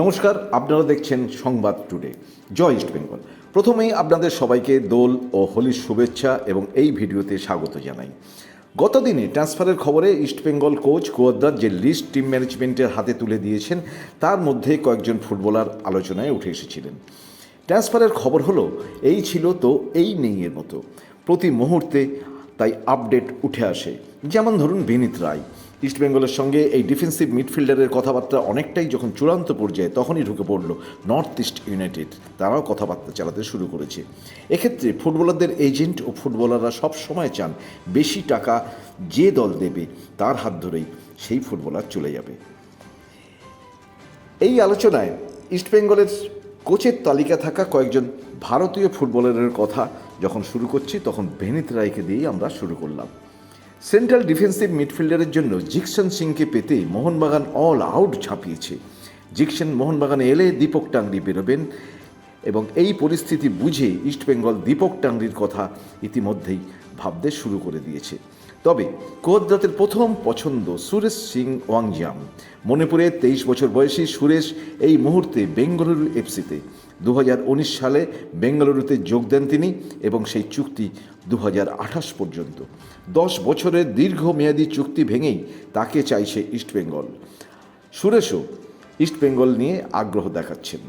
নমস্কার, আপনারা দেখছেন সংবাদ টুডে। জয় ইস্ট বেঙ্গল। প্রথমেই আপনাদের সবাইকে দোল ও হোলির শুভেচ্ছা এবং এই ভিডিওতে স্বাগত জানাই। গতদিনে ট্রান্সফারের খবরে ইস্টবেঙ্গল কোচ গোয়াদ্দার যে লিস্ট টিম ম্যানেজমেন্টের হাতে তুলে দিয়েছেন, তার মধ্যে কয়েকজন ফুটবলার আলোচনায় উঠে এসেছিলেন। ট্রান্সফারের খবর হলো, এই ছিল তো এই নেই এর মতো। প্রতি মুহূর্তে তাই আপডেট উঠে আসে। যেমন ধরুন বিনীত রায়। ইস্টবেঙ্গলের সঙ্গে এই ডিফেন্সিভ মিডফিল্ডারের কথাবার্তা অনেকটাই যখন চূড়ান্ত পর্যায়ে তখনই ঢুকে পড়ল নর্থ ইস্ট ইউনাইটেড। তারাও কথাবার্তা চালাতে শুরু করেছে। এক্ষেত্রে ফুটবলারদের এজেন্ট ও ফুটবলাররা সব সময় চান বেশি টাকা যে দল দেবে তার হাত ধরেই সেই ফুটবলার চলে যাবে। এই আলোচনায় ইস্টবেঙ্গলের কোচের তালিকা থাকা কয়েকজন ভারতীয় ফুটবলারের কথা যখন শুরু করছি, তখন ভেনিত রায়কে দিয়েই আমরা শুরু করলাম। সেন্ট্রাল ডিফেন্সিভ মিডফিল্ডারের জন্য জিকশন সিংকে পেতে মোহনবাগান অল আউট ঝাঁপিয়েছে জিকশন মোহনবাগানে এলে দীপক টাংরি বেরোবেন এবং এই পরিস্থিতি বুঝে ইস্টবেঙ্গল দীপক টাংরির কথা ইতিমধ্যেই ভাবতে শুরু করে দিয়েছে। তবে কোদরাতের প্রথম পছন্দ সুরেশ সিং ওয়াংজাম মণিপুরে তেইশ বছর বয়সী সুরেশ এই মুহূর্তে বেঙ্গালুরু এফসিতে। দু হাজার উনিশ সালে বেঙ্গালুরুতে যোগ দেন তিনি এবং সেই চুক্তি দু হাজার আঠাশ পর্যন্ত। দশ বছরের দীর্ঘমেয়াদী চুক্তি ভেঙেই তাকে চাইছে ইস্টবেঙ্গল সুরেশও ইস্টবেঙ্গল নিয়ে আগ্রহ দেখাচ্ছেন।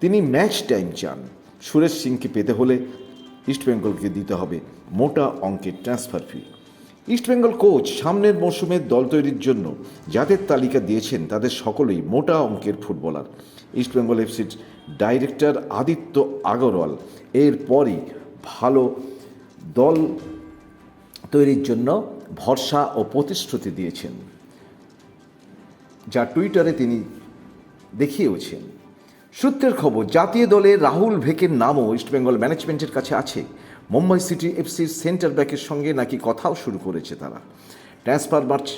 তিনি ম্যাচ টাইম চান। সুরেশ সিংকে পেতে হলে ইস্টবেঙ্গলকে দিতে হবে মোটা অঙ্কের ট্রান্সফার ফি। ইস্টবেঙ্গল কোচ সামনের মৌসুমের দল তৈরির জন্য যাদের তালিকা দিয়েছেন তাদের সকলেই মোটা অঙ্কের ফুটবলার। ইস্টবেঙ্গল এফসির ডাইরেক্টর আদিত্য আগরওয়াল এরপরই ভালো দল তৈরির জন্য ভরসা ও প্রতিশ্রুতি দিয়েছেন। যা টুইটারে তিনি দেখিয়েওছেন। সূত্রের খবর, জাতীয় দলে রাহুল ভেকের নামও ইস্টবেঙ্গল ম্যানেজমেন্টের কাছে আছে। মুম্বাই সিটি এফসির সেন্টার ব্যাকের সঙ্গে নাকি কথাও শুরু করেছে তারা। ট্রান্সফার মার্চ,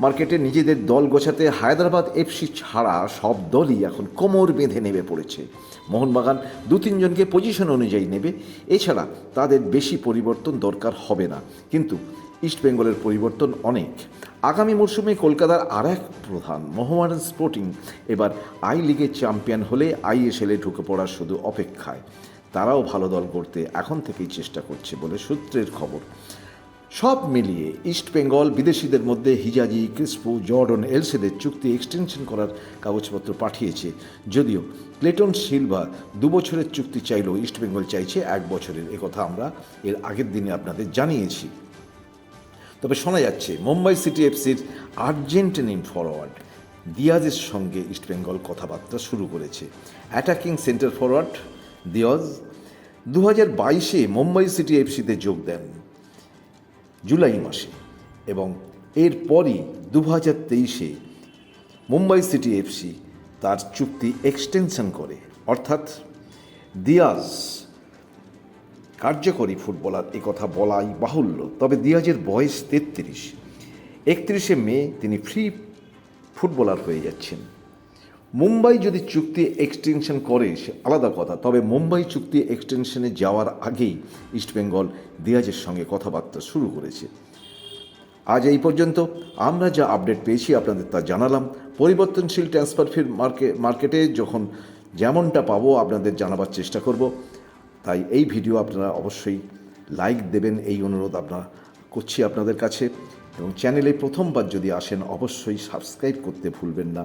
মার্কেটে নিজেদের দল গোছাতে হায়দ্রাবাদ এফসি ছাড়া সব দলই এখন কোমর বেঁধে নেমে পড়েছে। মোহনবাগান দু তিনজনকে পজিশন অনুযায়ী নেবে, এছাড়া তাদের বেশি পরিবর্তন দরকার হবে না। কিন্তু ইস্টবেঙ্গলের পরিবর্তন অনেক। আগামী মরশুমে কলকাতার আর এক প্রধান মোহামেডান স্পোর্টিং, এবার আই লিগের চ্যাম্পিয়ন হলে আইএসএলে ঢুকে পড়ার শুধু অপেক্ষায়। তারাও ভালো দল করতে এখন থেকেই চেষ্টা করছে বলে সূত্রের খবর। সব মিলিয়ে ইস্টবেঙ্গল বিদেশিদের মধ্যে হিজাজি, ক্রিসপু, জর্ডন, এলসেদের চুক্তি এক্সটেনশন করার কাগজপত্র পাঠিয়েছে। যদিও ক্লেটন সিলভা দু বছরের চুক্তি চাইলেও ইস্টবেঙ্গল চাইছে এক বছরের। একথা আমরা এর আগের দিনে আপনাদের জানিয়েছি। তবে শোনা যাচ্ছে, মুম্বাই সিটি এফসির আর্জেন্টিনিন ফরওয়ার্ড দিয়াজের সঙ্গে ইস্টবেঙ্গল কথাবার্তা শুরু করেছে। অ্যাটাকিং সেন্টার ফরওয়ার্ড দিয়াজ দু হাজার বাইশে মুম্বাই সিটি এফসিতে যোগ দেন জুলাই মাসে এবং এরপরই দু হাজার তেইশে মুম্বাই সিটি এফসি তার চুক্তি এক্সটেনশন করে। অর্থাৎ দিয়াজ কার্যকরী ফুটবলার কথা বলাই বাহুল্য। তবে দিয়াজের বয়স তেত্রিশ। একত্রিশে মে তিনি ফ্রি ফুটবলার হয়ে যাচ্ছেন। মুম্বাই যদি চুক্তি এক্সটেনশন করে, সে আলাদা কথা। তবে মুম্বাই চুক্তি এক্সটেনশনে যাওয়ার আগেই ইস্টবেঙ্গল দিয়াজের সঙ্গে কথাবার্তা শুরু করেছে। আজ এই পর্যন্ত আমরা যা আপডেট পেয়েছি আপনাদের তা জানালাম। পরিবর্তনশীল ট্রান্সফার ফির মার্কে মার্কেটে যখন যেমনটা পাবো আপনাদের জানাবার চেষ্টা করব। তাই এই ভিডিও আপনারা অবশ্যই লাইক দেবেন, এই অনুরোধ আপনারা করছি আপনাদের কাছে। এবং চ্যানেলে প্রথমবার যদি আসেন, অবশ্যই সাবস্ক্রাইব করতে ভুলবেন না।